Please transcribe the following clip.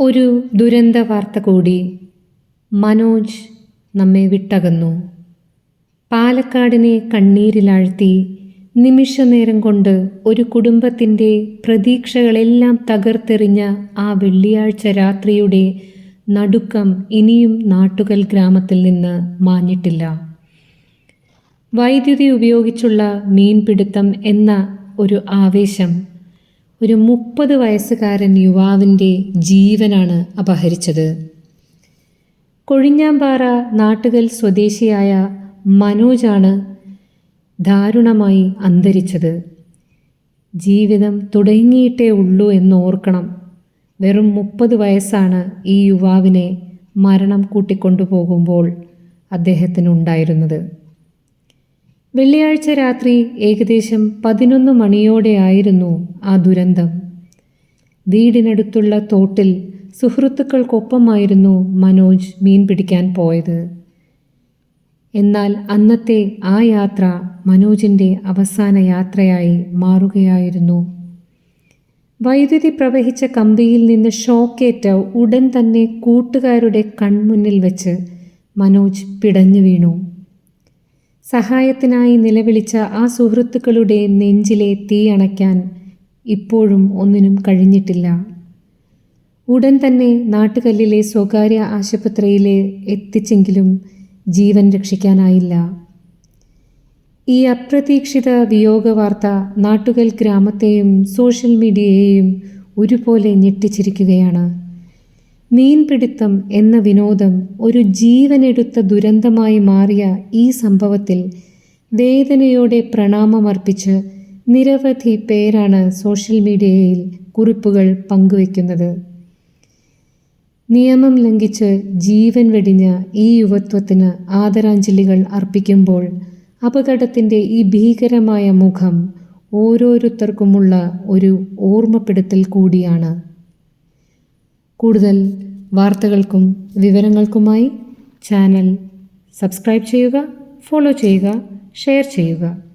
ഒരു ദുരന്ത വാർത്ത കൂടി. മനോജ് നമ്മെ വിട്ടകന്നു. പാലക്കാടിനെ കണ്ണീരിലാഴ്ത്തി നിമിഷനേരം കൊണ്ട് ഒരു കുടുംബത്തിന്റെ പ്രതീക്ഷകളെല്ലാം തകർത്തെറിഞ്ഞ ആ വെള്ളിയാഴ്ച രാത്രിയുടെ നടുക്കം ഇനിയും നാട്ടുകൽ ഗ്രാമത്തിൽ നിന്ന് മാഞ്ഞിട്ടില്ല. വൈദ്യുതി ഉപയോഗിച്ചുള്ള മീൻപിടുത്തം എന്ന ഒരു ആവേശം ഒരു മുപ്പത് വയസ്സുകാരൻ യുവാവിന്റെ ജീവനാണ് അപഹരിച്ചത്. കൊഴിഞ്ഞാമ്പാറ നാട്ടുകൽ സ്വദേശിയായ മനോജാണ് ദാരുണമായി അന്തരിച്ചത്. ജീവിതം തുടങ്ങിയിട്ടേ ഉള്ളൂ എന്നോർക്കണം. വെറും മുപ്പത് വയസ്സാണ് ഈ യുവാവിനെ മരണം കൂട്ടിക്കൊണ്ടുപോകുമ്പോൾ അദ്ദേഹത്തിനുണ്ടായിരുന്നത്. വെള്ളിയാഴ്ച രാത്രി ഏകദേശം പതിനൊന്ന് മണിയോടെയായിരുന്നു ആ ദുരന്തം. വീടിനടുത്തുള്ള തോട്ടിൽ സുഹൃത്തുക്കൾക്കൊപ്പമായിരുന്നു മനോജ് മീൻ പിടിക്കാൻ പോയത്. എന്നാൽ അന്നത്തെ ആ യാത്ര മനോജിന്റെ അവസാന യാത്രയായി മാറുകയായിരുന്നു. വൈദ്യുതി പ്രവഹിച്ച കമ്പിയിൽ നിന്ന് ഷോക്കേറ്റ ഉടൻ തന്നെ കൂട്ടുകാരുടെ കൺമുന്നിൽ വെച്ച് മനോജ് പിടഞ്ഞു വീണു. സഹായത്തിനായി നിലവിളിച്ച ആ സുഹൃത്തുക്കളുടെ നെഞ്ചിലെ തീ അണയ്ക്കാൻ ഇപ്പോഴും ഒന്നിനും കഴിഞ്ഞിട്ടില്ല. ഉടൻ തന്നെ നാട്ടുകല്ലിലെ സ്വകാര്യ ആശുപത്രിയിൽ എത്തിച്ചെങ്കിലും ജീവൻ രക്ഷിക്കാനായില്ല. ഈ അപ്രതീക്ഷിത വിയോഗ വാർത്ത നാട്ടുകൽ ഗ്രാമത്തെയും സോഷ്യൽ മീഡിയയെയും ഒരുപോലെ ഞെട്ടിച്ചിരിക്കുകയാണ്. മീൻപിടുത്തം എന്ന വിനോദം ഒരു ജീവനെടുത്ത ദുരന്തമായി മാറിയ ഈ സംഭവത്തിൽ വേദനയോടെ പ്രണാമമർപ്പിച്ച് നിരവധി പേരാണ് സോഷ്യൽ മീഡിയയിൽ കുറിപ്പുകൾ പങ്കുവയ്ക്കുന്നത്. നിയമം ലംഘിച്ച് ജീവൻ വെടിഞ്ഞ ഈ യുവത്വത്തിന് ആദരാഞ്ജലികൾ അർപ്പിക്കുമ്പോൾ അപകടത്തിന്റെ ഈ ഭീകരമായ മുഖം ഓരോരുത്തർക്കുമുള്ള ഒരു ഓർമ്മപ്പെടുത്തൽ കൂടിയാണ്. കൂടുതൽ വാർത്തകൾക്കും വിവരങ്ങൾക്കുമായി ചാനൽ സബ്സ്ക്രൈബ് ചെയ്യുക ഫോളോ ചെയ്യുക ഷെയർ ചെയ്യുക.